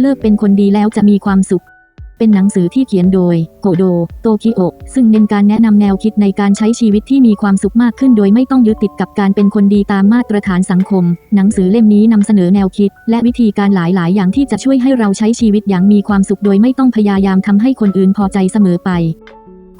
เลิกเป็นคนดีแล้วจะมีความสุข เป็นหนังสือที่เขียนโดยโกโด โตคิโอ ซึ่งเน้นการแนะนำแนวคิดในการใช้ชีวิตที่มีความสุขมากขึ้นโดยไม่ต้องยึดติดกับการเป็นคนดีตามมาตรฐานสังคม หนังสือเล่มนี้นำเสนอแนวคิด และวิธีการหลายๆ อย่างที่จะช่วยให้เราใช้ชีวิตอย่างมีความสุขโดยไม่ต้องพยายามทำให้คนอื่นพอใจเสมอไป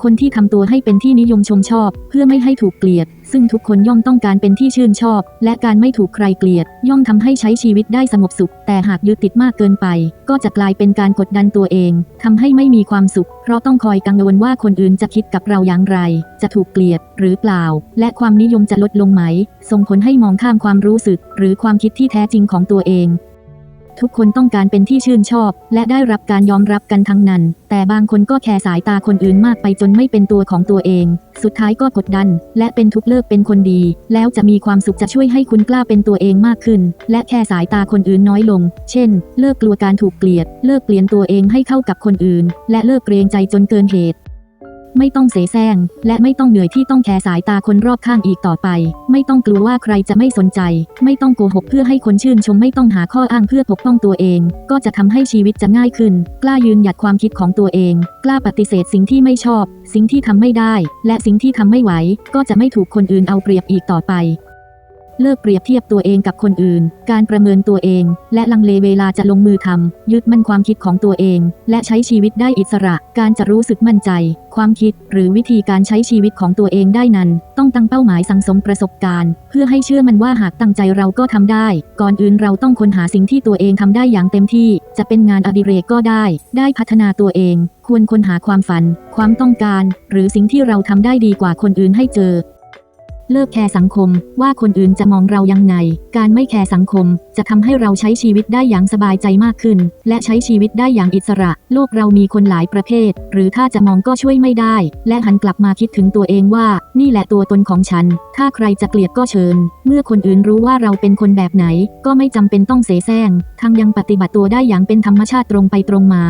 คนที่ทำตัวให้เป็นที่นิยมชมชอบ เพื่อไม่ให้ถูกเกลียด ซึ่งทุกคนย่อมต้องการเป็นที่ชื่นชอบ และการไม่ถูกใครเกลียด ย่อมทำให้ใช้ชีวิตได้สงบสุข แต่หากยึดติดมากเกินไป ก็จะกลายเป็นการกดดันตัวเองทำให้ไม่มีความสุข เพราะต้องคอยกังวลว่าคนอื่นจะคิดกับเราอย่างไร จะถูกเกลียดหรือเปล่า และความนิยมจะลดลงไหม ส่งผลให้มองข้ามความรู้สึก หรือความคิดที่แท้จริงของตัวเอง ทุกคนต้องการเป็นที่ชื่นชอบ และได้รับการยอมรับกันทั้งนั้น แต่บางคนก็แคร์สายตาคนอื่นมากไปจนไม่เป็นตัวของตัวเอง สุดท้ายก็กดดัน และเป็นทุกเลิกเป็นคนดี แล้วจะมีความสุขจะช่วยให้คุณกล้าเป็นตัวเองมากขึ้น และแคร์สายตาคนอื่นน้อยลง เช่น เลิกกลัวการถูกเกลียด เลิกเปลี่ยนตัวเองให้เข้ากับคนอื่น และเลิกเกรงใจจนเกินเหตุ ไม่ต้องเสแสร้งและไม่ต้องเหนื่อยที่ต้องแคร์สายตาคนรอบข้างอีกต่อไป ไม่ต้องกลัวว่าใครจะไม่สนใจ ไม่ต้องโกหกเพื่อให้คนชื่นชมไม่ต้องหาข้ออ้างเพื่อปกป้องตัวเอง ก็จะทำให้ชีวิตจะง่ายขึ้น กล้ายืนหยัดความคิดของตัวเอง กล้าปฏิเสธสิ่งที่ไม่ชอบ สิ่งที่ทำไม่ได้ และสิ่งที่ทำไม่ไหว ก็จะไม่ถูกคนอื่นเอาเปรียบอีกต่อไป เลิกเปรียบเทียบตัวเองกับคนอื่น การประเมินตัวเอง และลังเลเวลาจะลงมือทำยึดมั่นความคิดของตัวเอง และใช้ชีวิตได้อิสระ การจะรู้สึกมั่นใจ ความคิดหรือวิธีการใช้ชีวิตของตัวเองได้นั้น ต้องตั้งเป้าหมายสังสมประสบการณ์ เพื่อให้เชื่อมันว่าหากตั้งใจเราก็ทำได้ ก่อนอื่นเราต้องค้นหาสิ่งที่ตัวเองทำได้อย่างเต็มที่ จะเป็นงานอดิเรกก็ได้ ได้พัฒนาตัวเอง ควรค้นหาความฝัน ความต้องการ หรือสิ่งที่เราทำได้ดีกว่าคนอื่นให้เจอ เลิกแคร์สังคม ว่าคนอื่นจะมองเรายังไง การไม่แคร์สังคม จะทำให้เราใช้ชีวิตได้อย่างสบายใจมากขึ้น และใช้ชีวิตได้อย่างอิสระ โลกเรามีคนหลายประเภท หรือถ้าจะมองก็ช่วยไม่ได้ และหันกลับมาคิดถึงตัวเองว่า นี่แหละตัวตนของฉัน ถ้าใครจะเกลียดก็เชิญ เมื่อคนอื่นรู้ว่าเราเป็นคนแบบไหน ก็ไม่จำเป็นต้องเสแสร้งทั้งยังปฏิบัติตัวได้อย่างเป็นธรรมชาติตรงไปตรงมา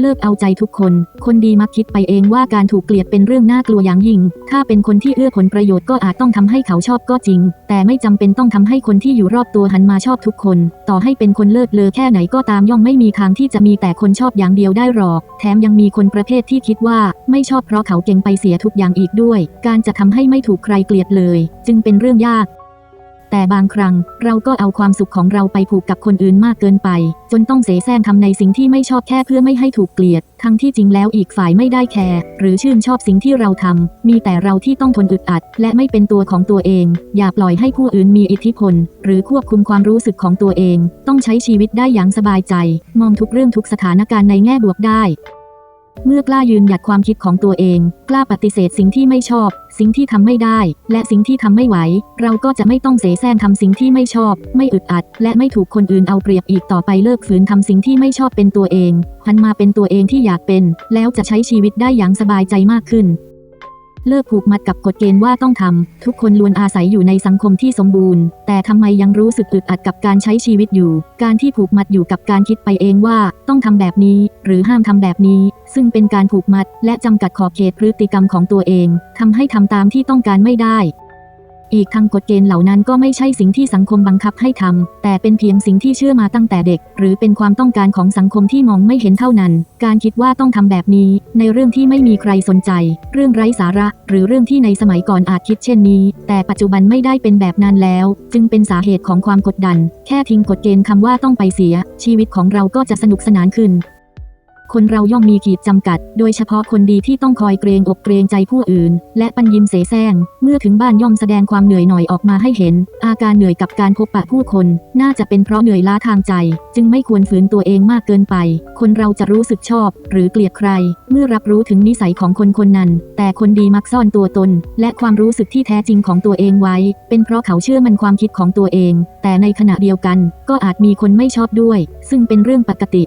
เลิกเอาใจทุกคน คนดีมักคิดไปเองว่าการถูกเกลียดเป็นเรื่องน่ากลัวอย่างยิ่ง ถ้าเป็นคนที่เอื้อผลประโยชน์ก็อาจต้องทำให้เขาชอบก็จริง แต่ไม่จำเป็นต้องทำให้คนที่อยู่รอบตัวหันมาชอบทุกคน ต่อให้เป็นคนเลิศเลอแค่ไหนก็ตามย่อมไม่มีทางที่จะมีแต่คนชอบอย่างเดียวได้หรอก แถมยังมีคนประเภทที่คิดว่าไม่ชอบเพราะเขาเก่งไปเสียทุกอย่างอีกด้วย การจะทำให้ไม่ถูกใครเกลียดเลย จึงเป็นเรื่องยาก แต่บางครั้งเราก็เอาความสุขของเราไปผูกกับคนอื่นมากเกินไป จนต้องเสแสร้งทำในสิ่งที่ไม่ชอบแค่เพื่อไม่ให้ถูกเกลียด ทั้งที่จริงแล้วอีกฝ่ายไม่ได้แคร์หรือชื่นชอบสิ่งที่เราทำมีแต่เราที่ต้องทนอึดอัด และไม่เป็นตัวของตัวเอง อย่าปล่อยให้ผู้อื่นมีอิทธิพล หรือควบคุมความรู้สึกของตัวเอง ต้องใช้ชีวิตได้อย่างสบายใจ มองทุกเรื่องทุกสถานการณ์ในแง่บวกได้ เมื่อกล้ายืนหยัดความคิดของตัวเอง กล้าปฏิเสธสิ่งที่ไม่ชอบ สิ่งที่ทำไม่ได้ และสิ่งที่ทำไม่ไหว เราก็จะไม่ต้องเสแสร้งทำสิ่งที่ไม่ชอบ ไม่อึดอัด และไม่ถูกคนอื่นเอาเปรียบอีกต่อไปเลิกฝืนทำสิ่งที่ไม่ชอบเป็นตัวเองหันมาเป็นตัวเองที่อยากเป็น แล้วจะใช้ชีวิตได้อย่างสบายใจมากขึ้น เลิกผูกมัดกับกฎเกณฑ์ว่าต้องทำทุกคนล้วนอาศัยอยู่ในสังคมที่สมบูรณ์ แต่ทำไมยังรู้สึกอึดอัดกับการใช้ชีวิตอยู่ การที่ผูกมัดอยู่กับการคิดไปเองว่า ต้องทำแบบนี้ หรือห้ามทำแบบนี้ ซึ่งเป็นการผูกมัด และจำกัดขอบเขตพฤติกรรมของตัวเองทำให้ทำตามที่ต้องการไม่ได้ อีกทั้งกฎเกณฑ์เหล่านั้นก็ไม่ใช่สิ่งที่สังคมบังคับให้ทำแต่เป็นเพียงสิ่งที่เชื่อมาตั้งแต่เด็ก หรือเป็นความต้องการของสังคมที่มองไม่เห็นเท่านั้น การคิดว่าต้องทำแบบนี้ ในเรื่องที่ไม่มีใครสนใจ เรื่องไร้สาระ หรือเรื่องที่ในสมัยก่อนอาจคิดเช่นนี้ แต่ปัจจุบันไม่ได้เป็นแบบนั้นแล้ว จึงเป็นสาเหตุของความกดดัน แค่ทิ้งกฎเกณฑ์คำว่าต้องไปเสีย ชีวิตของเราก็จะสนุกสนานขึ้น คนเราย่อมมีขีดจำกัด โดยเฉพาะคนดีที่ต้องคอยเกรงอกเกรงใจผู้อื่น และปัญยิ้มเสแสร้ง เมื่อถึงบ้านย่อมแสดงความเหนื่อยหน่อยออกมาให้เห็น อาการเหนื่อยกับการพบปะผู้คน น่าจะเป็นเพราะเหนื่อยล้าทางใจ จึงไม่ควรฝืนตัวเองมากเกินไป คนเราจะรู้สึกชอบ หรือเกลียดใคร เมื่อรับรู้ถึงนิสัยของคนคนนั้น แต่คนดีมักซ่อนตัวตน และความรู้สึกที่แท้จริงของตัวเองไว้ เป็นเพราะเขาเชื่อมันความคิดของตัวเอง แต่ในขณะเดียวกัน ก็อาจมีคนไม่ชอบด้วย ซึ่งเป็นเรื่องปกติ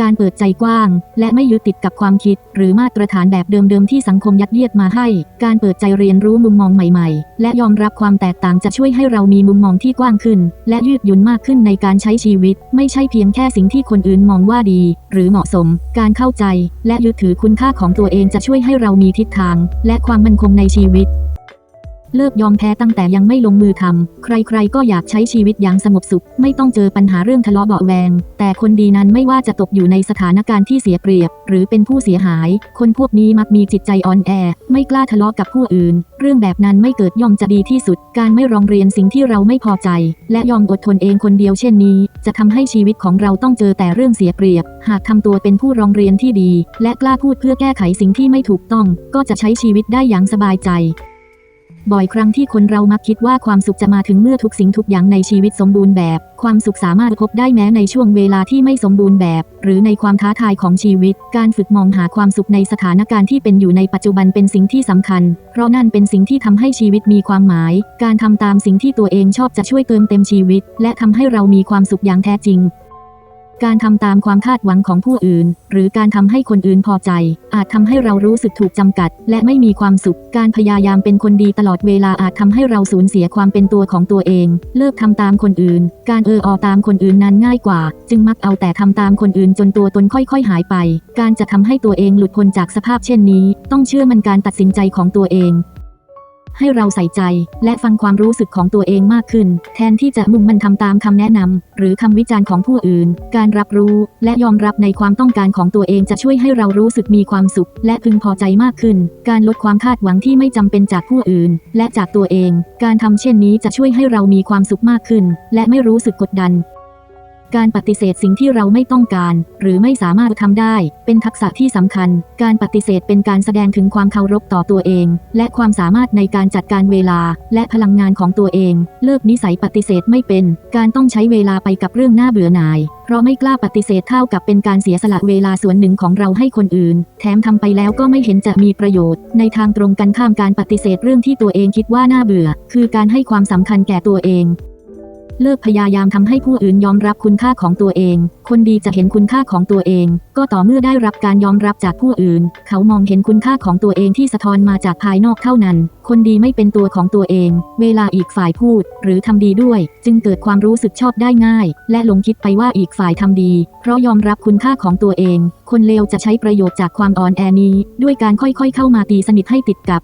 การเปิดใจกว้าง และไม่ยึดติดกับความคิด หรือมาตรฐานแบบเดิมๆที่สังคมยัดเยียดมาให้ การเปิดใจเรียนรู้มุมมองใหม่ๆ และยอมรับความแตกต่างจะช่วยให้เรามีมุมมองที่กว้างขึ้น และยืดหยุ่นมากขึ้นในการใช้ชีวิต ไม่ใช่เพียงแค่สิ่งที่คนอื่นมองว่าดี หรือเหมาะสม การเข้าใจ และยึดถือคุณค่าของตัวเองจะช่วยให้เรามีทิศทาง และความมั่นคงในชีวิต เลิกยอมแพ้ตั้งแต่ยังไม่ลงมือทำใครๆก็อยากใช้ชีวิตอย่างสงบสุข ไม่ต้องเจอปัญหาเรื่องทะเลาะเบาะแวง แต่คนดีนั้นไม่ว่าจะตกอยู่ในสถานการณ์ที่เสียเปรียบ หรือเป็นผู้เสียหาย คนพวกนี้มักมีจิตใจอ่อนแอ ไม่กล้าทะเลาะกับผู้อื่น เรื่องแบบนั้นไม่เกิดย่อมจะดีที่สุด การไม่ร้องเรียนสิ่งที่เราไม่พอใจ และยอมอดทนเองคนเดียวเช่นนี้ จะทำให้ชีวิตของเราต้องเจอแต่เรื่องเสียเปรียบ หากทำตัวเป็นผู้ร้องเรียนที่ดี และกล้าพูดเพื่อแก้ไขสิ่งที่ไม่ถูกต้อง ก็จะใช้ชีวิตได้อย่างสบายใจ บ่อยครั้งที่คนเรามักคิดว่าความสุขจะมาถึงเมื่อทุกสิ่งทุกอย่างในชีวิตสมบูรณ์แบบ ความสุขสามารถพบได้แม้ในช่วงเวลาที่ไม่สมบูรณ์แบบ หรือในความท้าทายของชีวิต การฝึกมองหาความสุขในสถานการณ์ที่เป็นอยู่ในปัจจุบันเป็นสิ่งที่สำคัญ เพราะนั่นเป็นสิ่งที่ทำให้ชีวิตมีความหมาย การทำตามสิ่งที่ตัวเองชอบจะช่วยเติมเต็มชีวิต และทำให้เรามีความสุขอย่างแท้จริง การทำตามความคาดหวังของผู้อื่น หรือการทำให้คนอื่นพอใจ อาจทำให้เรารู้สึกถูกจำกัด และไม่มีความสุข การพยายามเป็นคนดีตลอดเวลาอาจทำให้เราสูญเสียความเป็นตัวของตัวเอง เลิกทำตามคนอื่น การเอออตามคนอื่นนั้นง่ายกว่า จึงมักเอาแต่ทำตามคนอื่นจนตัวตนค่อยๆ หายไป การจะทำให้ตัวเองหลุดพ้นจากสภาพเช่นนี้ ต้องเชื่อมันการตัดสินใจของตัวเอง ให้เราใส่ใจ และฟังความรู้สึกของตัวเองมากขึ้น แทนที่จะมุ่งมันทำตามคำแนะนำหรือคำวิจารณ์ของผู้อื่น การรับรู้ และยอมรับในความต้องการของตัวเองจะช่วยให้เรารู้สึกมีความสุข และพึงพอใจมากขึ้น การลดความคาดหวังที่ไม่จำเป็นจากผู้อื่น และจากตัวเอง การทำเช่นนี้จะช่วยให้เรามีความสุขมากขึ้น และไม่รู้สึกกดดัน การปฏิเสธสิ่งที่เราไม่ต้องการ หรือไม่สามารถทำได้ เป็นทักษะที่สำคัญ การปฏิเสธเป็นการแสดงถึงความเคารพต่อตัวเอง และความสามารถในการจัดการเวลา และพลังงานของตัวเอง เลิกนิสัยปฏิเสธไม่เป็น การต้องใช้เวลาไปกับเรื่องน่าเบื่อหน่าย เพราะไม่กล้าปฏิเสธเท่ากับเป็นการเสียสละเวลาส่วนหนึ่งของเราให้คนอื่น แถมทำไปแล้วก็ไม่เห็นจะมีประโยชน์ ในทางตรงกันข้ามการปฏิเสธเรื่องที่ตัวเองคิดว่าน่าเบื่อ คือการให้ความสำคัญแก่ตัวเอง เลิกพยายามทำให้ผู้อื่นยอมรับคุณค่าของตัวเอง คนดีจะเห็นคุณค่าของตัวเอง ก็ต่อเมื่อได้รับการยอมรับจากผู้อื่น เขามองเห็นคุณค่าของตัวเองที่สะท้อนมาจากภายนอกเท่านั้น คนดีไม่เป็นตัวของตัวเอง เวลาอีกฝ่ายพูด หรือทำดีด้วย จึงเกิดความรู้สึกชอบได้ง่าย และหลงคิดไปว่าอีกฝ่ายทำดี เพราะยอมรับคุณค่าของตัวเอง คนเลวจะใช้ประโยชน์จากความอ่อนแอนี้ ด้วยการค่อยๆ เข้ามาตีสนิทให้ติดกับ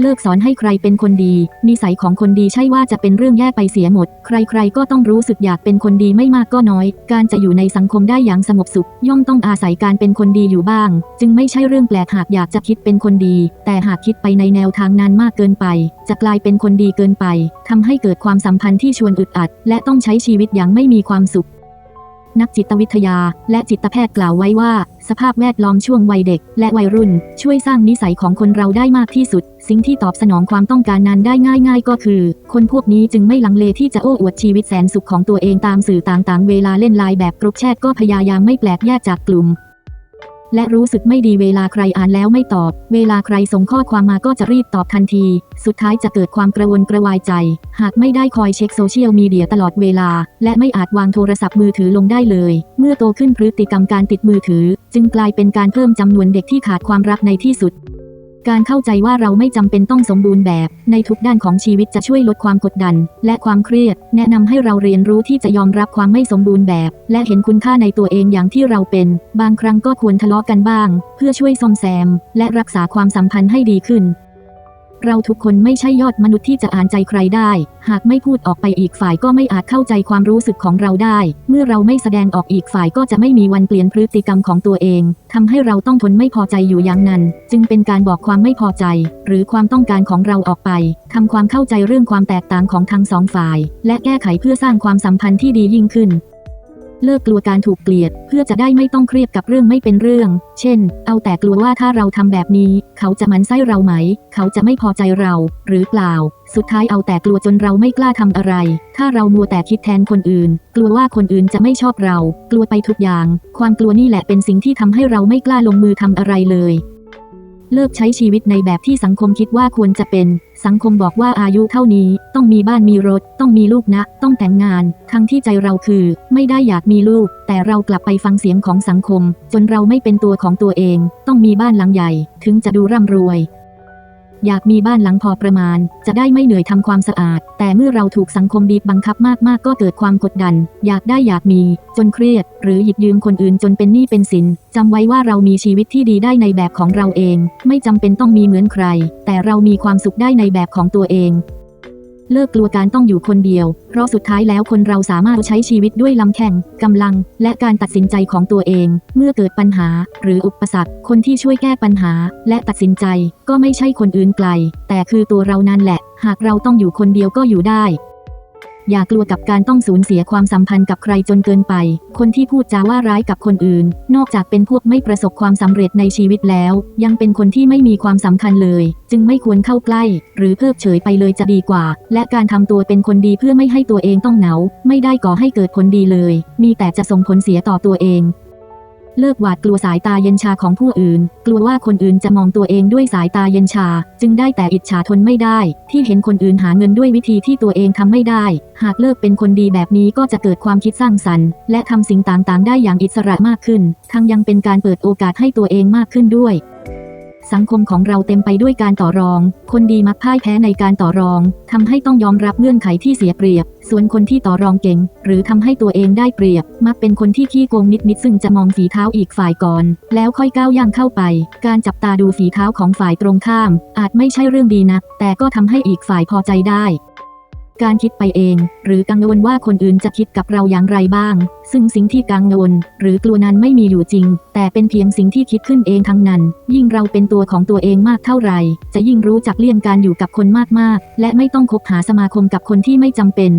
เลิกสอนให้ใครเป็นคนดี นิสัยของคนดีใช่ว่าจะเป็นเรื่องแย่ไปเสียหมด ใครๆก็ต้องรู้สึกอยากเป็นคนดีไม่มากก็น้อย การจะอยู่ในสังคมได้อย่างสงบสุข ย่อมต้องอาศัยการเป็นคนดีอยู่บ้าง จึงไม่ใช่เรื่องแปลกหากอยากจะคิดเป็นคนดี แต่หากคิดไปในแนวทางนั้นมากเกินไป จะกลายเป็นคนดีเกินไปทำให้เกิดความสัมพันธ์ที่ชวนอึดอัด และต้องใช้ชีวิตอย่างไม่มีความสุข นักจิตวิทยา และจิตแพทย์กล่าวไว้ว่า สภาพแวดล้อมช่วงวัยเด็ก และวัยรุ่น ช่วยสร้างนิสัยของคนเราได้มากที่สุด สิ่งที่ตอบสนองความต้องการนั้นได้ง่าย ๆ ก็คือ คนพวกนี้จึงไม่ลังเลที่จะโอ้อวดชีวิตแสนสุขของตัวเองตามสื่อต่างๆ เวลาเล่นไลน์แบบกรุ๊ปแชทก็พยายามไม่แปลกแยกจากกลุ่ม และรู้สึกไม่ดีเวลาใครอ่านแล้วไม่ตอบ เวลาใครส่งข้อความมาก็จะรีบตอบทันที สุดท้ายจะเกิดความกระวนกระวายใจ หากไม่ได้คอยเช็คโซเชียลมีเดียตลอดเวลา และไม่อาจวางโทรศัพท์มือถือลงได้เลย เมื่อโตขึ้นพฤติกรรมการติดมือถือ จึงกลายเป็นการเพิ่มจำนวนเด็กที่ขาดความรักในที่สุด การเข้าใจว่าเราไม่จำเป็นต้องสมบูรณ์แบบ ในทุกด้านของชีวิตจะช่วยลดความกดดัน และความเครียด แนะนำให้เราเรียนรู้ที่จะยอมรับความไม่สมบูรณ์แบบ และเห็นคุณค่าในตัวเองอย่างที่เราเป็น บางครั้งก็ควรทะเลาะกันบ้าง เพื่อช่วยซ่อมแซม และรักษาความสัมพันธ์ให้ดีขึ้น เราทุกคนไม่ใช่ยอดมนุษย์ที่จะอ่านใจใครได้ หากไม่พูดออกไปอีกฝ่ายก็ไม่อาจเข้าใจความรู้สึกของเราได้ เมื่อเราไม่แสดงออกอีกฝ่ายก็จะไม่มีวันเปลี่ยนพฤติกรรมของตัวเองทำให้เราต้องทนไม่พอใจอยู่อย่างนั้น จึงเป็นการบอกความไม่พอใจ หรือความต้องการของเราออกไปทำความเข้าใจเรื่องความแตกต่างของทั้งสองฝ่าย และแก้ไขเพื่อสร้างความสัมพันธ์ที่ดียิ่งขึ้น เลิกกลัวการถูกเกลียด เพื่อจะได้ไม่ต้องเครียดกับเรื่องไม่เป็นเรื่อง เช่น เอาแต่กลัวว่าถ้าเราทำแบบนี้ เขาจะมันไส้เราไหม เขาจะไม่พอใจเราหรือเปล่า สุดท้ายเอาแต่กลัวจนเราไม่กล้าทำอะไร ถ้าเรามัวแต่คิดแทนคนอื่น กลัวว่าคนอื่นจะไม่ชอบเรา กลัวไปทุกอย่าง ความกลัวนี่แหละเป็นสิ่งที่ทำให้เราไม่กล้าลงมือทำอะไรเลย เลิกใช้ชีวิตในแบบที่สังคมคิดว่าควรจะเป็น สังคมบอกว่าอายุเท่านี้ ต้องมีบ้านมีรถ ต้องมีลูกนะ ต้องแต่งงาน ทั้งที่ใจเราคือ ไม่ได้อยากมีลูก แต่เรากลับไปฟังเสียงของสังคม จนเราไม่เป็นตัวของตัวเอง ต้องมีบ้านหลังใหญ่ ถึงจะดูร่ำรวย อยากมีบ้านหลังพอประมาณ จะได้ไม่เหนื่อยทำความสะอาด แต่เมื่อเราถูกสังคมบีบบังคับมากๆ ก็เกิดความกดดัน อยากได้อยากมี จนเครียด หรือหยิบยืมคนอื่นจนเป็นหนี้เป็นสินจำไว้ว่าเรามีชีวิตที่ดีได้ในแบบของเราเอง ไม่จำเป็นต้องมีเหมือนใคร แต่เรามีความสุขได้ในแบบของตัวเอง เลิกกลัวการต้องอยู่คนเดียว เพราะสุดท้ายแล้วคนเราสามารถใช้ชีวิตด้วยลำแข้งกำลัง และการตัดสินใจของตัวเอง เมื่อเกิดปัญหา หรืออุปสรรค คนที่ช่วยแก้ปัญหา และตัดสินใจ ก็ไม่ใช่คนอื่นไกล แต่คือตัวเรานั่นแหละ หากเราต้องอยู่คนเดียวก็อยู่ได้ อย่ากลัวกับการต้องสูญเสียความสัมพันธ์กับใครจนเกินไป คนที่พูดจาว่าร้ายกับคนอื่น นอกจากเป็นพวกไม่ประสบความสำเร็จในชีวิตแล้ว ยังเป็นคนที่ไม่มีความสำคัญเลย จึงไม่ควรเข้าใกล้ หรือเพิกเฉยไปเลยจะดีกว่า และการทำตัวเป็นคนดีเพื่อไม่ให้ตัวเองต้องเหงา ไม่ได้ก่อให้เกิดผลดีเลย มีแต่จะส่งผลเสียต่อตัวเอง เลิกหวาดกลัวสายตาเย็นชาของผู้อื่น กลัวว่าคนอื่นจะมองตัวเองด้วยสายตาเย็นชา จึงได้แต่อิจฉาทนไม่ได้ ที่เห็นคนอื่นหาเงินด้วยวิธีที่ตัวเองทำไม่ได้ หากเลิกเป็นคนดีแบบนี้ก็จะเกิดความคิดสร้างสรรค์ และทำสิ่งต่างๆ ได้อย่างอิสระมากขึ้น ทั้งยังเป็นการเปิดโอกาสให้ตัวเองมากขึ้นด้วย สังคมของเราเต็มไปด้วยการต่อรอง คนดีมักพ่ายแพ้ในการต่อรองทำให้ต้องยอมรับเงื่อนไขที่เสียเปรียบ ส่วนคนที่ต่อรองเก่ง หรือทำให้ตัวเองได้เปรียบ มักเป็นคนที่ขี้โกงนิดๆซึ่งจะมองฝีเท้าอีกฝ่ายก่อน แล้วค่อยก้าวย่างเข้าไป การจับตาดูฝีเท้าของฝ่ายตรงข้าม อาจไม่ใช่เรื่องดีนักแต่ก็ทำให้อีกฝ่ายพอใจได้ การคิดไปเอง หรือกังวลว่าคนอื่นจะคิดกับเราอย่างไรบ้าง ซึ่งสิ่งที่กังวลหรือกลัวนั้นไม่มีอยู่จริง แต่เป็นเพียงสิ่งที่คิดขึ้นเองทั้งนั้น ยิ่งเราเป็นตัวของตัวเองมากเท่าไหร่ จะยิ่งรู้จักเลี่ยงการอยู่กับคนมากๆ และไม่ต้องคบหาสมาคมกับคนที่ไม่จำเป็น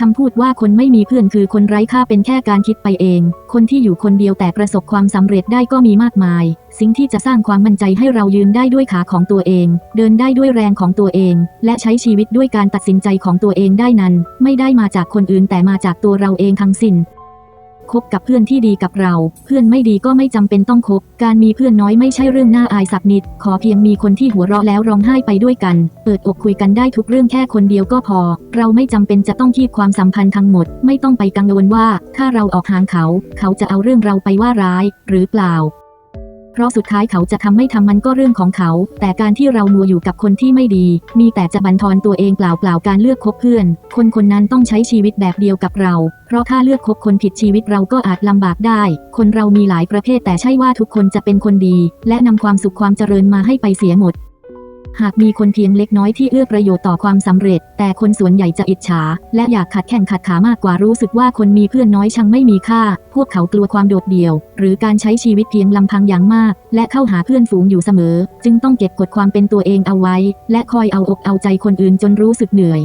คำพูดว่าคนไม่มีเพื่อนคือคนไร้ค่าเป็นแค่การคิดไปเอง คนที่อยู่คนเดียวแต่ประสบความสำเร็จได้ก็มีมากมาย สิ่งที่จะสร้างความมั่นใจให้เรายืนได้ด้วยขาของตัวเอง เดินได้ด้วยแรงของตัวเอง และใช้ชีวิตด้วยการตัดสินใจของตัวเองได้นั้น ไม่ได้มาจากคนอื่นแต่มาจากตัวเราเองทั้งสิ้น คบกับเพื่อนที่ดีกับเรา เพื่อนไม่ดีก็ไม่จำเป็นต้องคบ การมีเพื่อนน้อยไม่ใช่เรื่องน่าอายสักนิด ขอเพียงมีคนที่หัวเราะแล้วร้องไห้ไปด้วยกัน เปิดอกคุยกันได้ทุกเรื่องแค่คนเดียวก็พอ เราไม่จำเป็นจะต้องคีบความสัมพันธ์ทั้งหมด ไม่ต้องไปกังวลว่า ถ้าเราออกห่างเขา เขาจะเอาเรื่องเราไปว่าร้าย หรือเปล่า เพราะสุดท้ายเขาจะทำไม่ทำมันก็เรื่องของเขา แต่การที่เรามัวอยู่กับคนที่ไม่ดี มีแต่จะบันทอนตัวเองเปล่าเปล่าการเลือกคบเพื่อน คนคนนั้นต้องใช้ชีวิตแบบเดียวกับเรา เพราะถ้าเลือกคบคนผิดชีวิตเราก็อาจลำบากได้ คนเรามีหลายประเภทแต่ใช่ว่าทุกคนจะเป็นคนดี และนำความสุขความเจริญมาให้ไปเสียหมด หากมีคนเพียงเล็กน้อยที่เอื้อประโยชน์ต่อความสำเร็จ แต่คนส่วนใหญ่จะอิจฉา และอยากขัดแข่งขัดขามากกว่ารู้สึกว่าคนมีเพื่อนน้อยช่างไม่มีค่า พวกเขากลัวความโดดเดี่ยว หรือการใช้ชีวิตเพียงลำพังอย่างมาก และเข้าหาเพื่อนฝูงอยู่เสมอ จึงต้องเก็บกดความเป็นตัวเองเอาไว้ และคอยเอาอกเอาใจคนอื่นจนรู้สึกเหนื่อย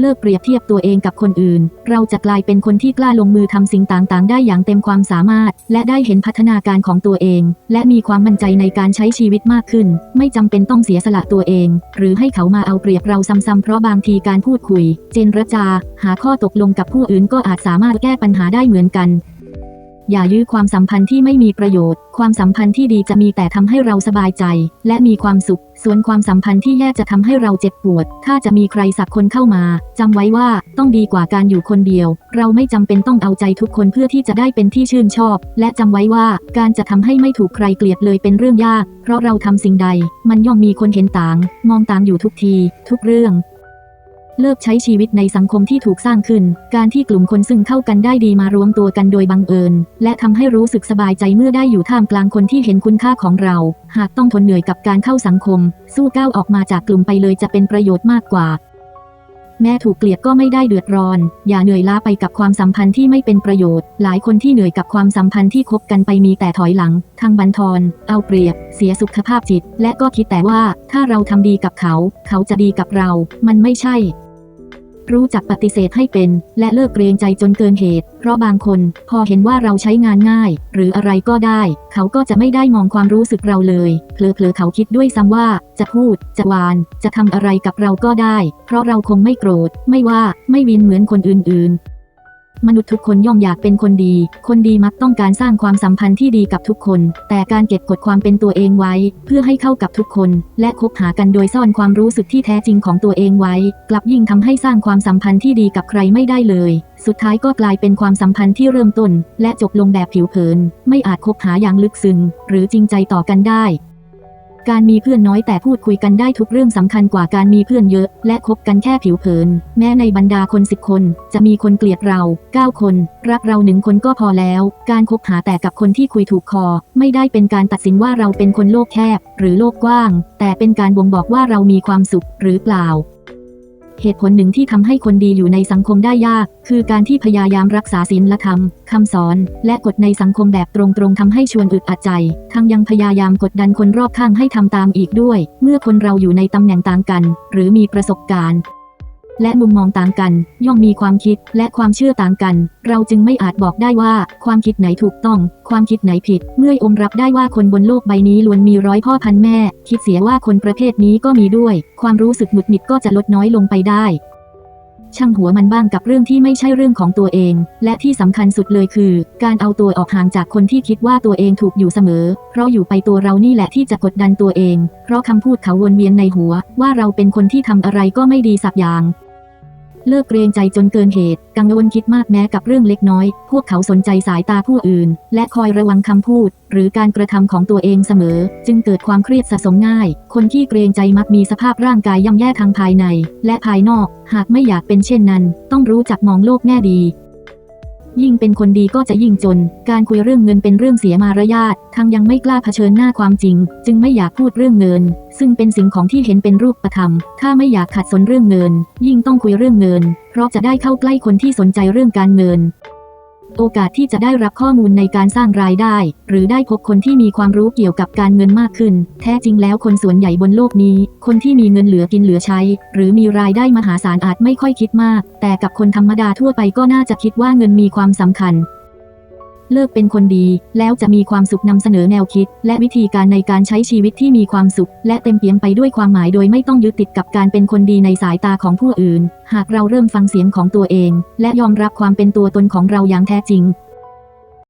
เลิกเปรียบเทียบตัวเองกับคนอื่น เราจะกลายเป็นคนที่กล้าลงมือทำสิ่งต่างๆ ได้อย่างเต็มความสามารถ และได้เห็นพัฒนาการของตัวเอง และมีความมั่นใจในการใช้ชีวิตมากขึ้น ไม่จำเป็นต้องเสียสละตัวเอง หรือให้เขามาเอาเปรียบเราซ้ำๆเพราะบางทีการพูดคุย เจนรจา หาข้อตกลงกับผู้อื่นก็อาจสามารถแก้ปัญหาได้เหมือนกัน อย่ายื้อความสัมพันธ์ที่ไม่มีประโยชน์ ความสัมพันธ์ที่ดีจะมีแต่ทำให้เราสบายใจ และมีความสุข ส่วนความสัมพันธ์ที่แย่จะทำให้เราเจ็บปวด ถ้าจะมีใครสักคนเข้ามาจำไว้ว่าต้องดีกว่าการอยู่คนเดียว เราไม่จำเป็นต้องเอาใจทุกคนเพื่อที่จะได้เป็นที่ชื่นชอบ และจำไว้ว่าการจะทำให้ไม่ถูกใครเกลียดเลยเป็นเรื่องยาก เพราะเราทำสิ่งใด มันย่อมมีคนเห็นต่าง มองต่างอยู่ทุกที ทุกเรื่อง เลิกใช้ชีวิตในสังคมที่ถูกสร้างขึ้น การที่กลุ่มคนซึ่งเข้ากันได้ดีมารวมตัวกันโดยบังเอิญ และทำให้รู้สึกสบายใจเมื่อได้อยู่ท่ามกลางคนที่เห็นคุณค่าของเรา หากต้องทนเหนื่อยกับการเข้าสังคม สู้ก้าวออกมาจากกลุ่มไปเลยจะเป็นประโยชน์มากกว่า แม้ถูกเกลียดก็ไม่ได้เดือดร้อน อย่าเหนื่อยล้าไปกับความสัมพันธ์ที่ไม่เป็นประโยชน์ หลายคนที่เหนื่อยกับความสัมพันธ์ที่คบกันไปมีแต่ถอยหลัง ทางบันทอนเอาเปรียบ เสียสุขภาพจิต และก็คิดแต่ว่าถ้าเราทำดีกับเขา เขาจะดีกับเรา มันไม่ใช่ รู้จักปฏิเสธให้เป็น และเลิกเกรงใจจนเกินเหตุ เพราะบางคนพอเห็นว่าเราใช้งานง่าย หรืออะไรก็ได้ เขาก็จะไม่ได้มองความรู้สึกเราเลยเผลอๆเขาคิดด้วยซ้ำว่า จะพูด จะวาน จะทำอะไรกับเราก็ได้ เพราะเราคงไม่โกรธ ไม่ว่า ไม่วินเหมือนคนอื่นๆ มนุษย์ทุกคนย่อมอยากเป็นคนดี คนดีมักต้องการสร้างความสัมพันธ์ที่ดีกับทุกคน แต่การเก็บกดความเป็นตัวเองไว้ เพื่อให้เข้ากับทุกคน และคบหากันโดยซ่อนความรู้สึกที่แท้จริงของตัวเองไว้ กลับยิ่งทำให้สร้างความสัมพันธ์ที่ดีกับใครไม่ได้เลย สุดท้ายก็กลายเป็นความสัมพันธ์ที่เริ่มต้น และจบลงแบบผิวเผิน ไม่อาจคบหาอย่างลึกซึ้งหรือจริงใจต่อกันได้ การมีเพื่อนน้อยแต่พูดคุยกันได้ทุกเรื่องสำคัญกว่าการมีเพื่อนเยอะ และคบกันแค่ผิวเผิน แม้ในบรรดาคนสิบคน จะมีคนเกลียดเรา 9 คน รักเราหนึ่งคนก็พอแล้ว การคบหาแต่กับคนที่คุยถูกคอ ไม่ได้เป็นการตัดสินว่าเราเป็นคนโลกแคบ หรือโลกกว้าง แต่เป็นการบ่งบอกว่าเรามีความสุขหรือเปล่า เหตุผลหนึ่งที่ทำให้คนดีอยู่ในสังคมได้ยาก คือการที่พยายามรักษาศีลธรรมคำสอน และกฎในสังคมแบบตรงๆทำให้ชวนอึดอัดใจ ทั้งยังพยายามกดดันคนรอบข้างให้ทำตามอีกด้วย เมื่อคนเราอยู่ในตำแหน่งต่างกัน หรือมีประสบการณ์ และมุมมองต่างกัน ย่อมมีความคิดและความเชื่อต่างกัน เราจึงไม่อาจบอกได้ว่า ความคิดไหนถูกต้อง ความคิดไหนผิด เมื่ออมรับได้ว่าคนบนโลกใบนี้ล้วนมีร้อยพ่อพันแม่ คิดเสียว่าคนประเภทนี้ก็มีด้วย ความรู้สึกหงุดหงิดก็จะลดน้อยลงไปได้ช่างหัวมันบ้างกับเรื่องที่ไม่ใช่เรื่องของตัวเอง และที่สำคัญสุดเลยคือ การเอาตัวออกห่างจากคนที่คิดว่าตัวเองถูกอยู่เสมอ เพราะอยู่ไปตัวเรานี่แหละที่จะกดดันตัวเอง เพราะคำพูดเขาวนเวียนในหัว ว่าเราเป็นคนที่ทำอะไรก็ไม่ดีสักอย่าง เลิกเกรงใจจนเกินเหตุ กังวลคิดมากแม้กับเรื่องเล็กน้อย พวกเขาสนใจสายตาผู้อื่น และคอยระวังคำพูด หรือการกระทำของตัวเองเสมอ จึงเกิดความเครียดสะสมง่าย คนที่เกรงใจมักมีสภาพร่างกายย่ำแย่ทางภายใน และภายนอก หากไม่อยากเป็นเช่นนั้น ต้องรู้จักมองโลกแง่ดี ยิ่งเป็นคนดีก็จะยิ่งจน การคุยเรื่องเงินเป็นเรื่องเสียมารยาททั้งยังไม่กล้าเผชิญหน้าความจริง จึงไม่อยากพูดเรื่องเงิน ซึ่งเป็นสิ่งของที่เห็นเป็นรูปธรรม ถ้าไม่อยากขัดสนเรื่องเงิน ยิ่งต้องคุยเรื่องเงิน เพราะจะได้เข้าใกล้คนที่สนใจเรื่องการเงิน โอกาสที่จะได้รับข้อมูลในการสร้างรายได้ หรือได้พบคนที่มีความรู้เกี่ยวกับการเงินมากขึ้น แท้จริงแล้วคนส่วนใหญ่บนโลกนี้ คนที่มีเงินเหลือกินเหลือใช้ หรือมีรายได้มหาศาลอาจไม่ค่อยคิดมาก แต่กับคนธรรมดาทั่วไปก็น่าจะคิดว่าเงินมีความสำคัญ เลิกเป็นคนดี แล้วจะมีความสุขนำเสนอแนวคิด และวิธีการในการใช้ชีวิตที่มีความสุข และเต็มเปี่ยมไปด้วยความหมายโดยไม่ต้องยึดติดกับการเป็นคนดีในสายตาของผู้อื่น หากเราเริ่มฟังเสียงของตัวเอง และยอมรับความเป็นตัวตนของเราอย่างแท้จริง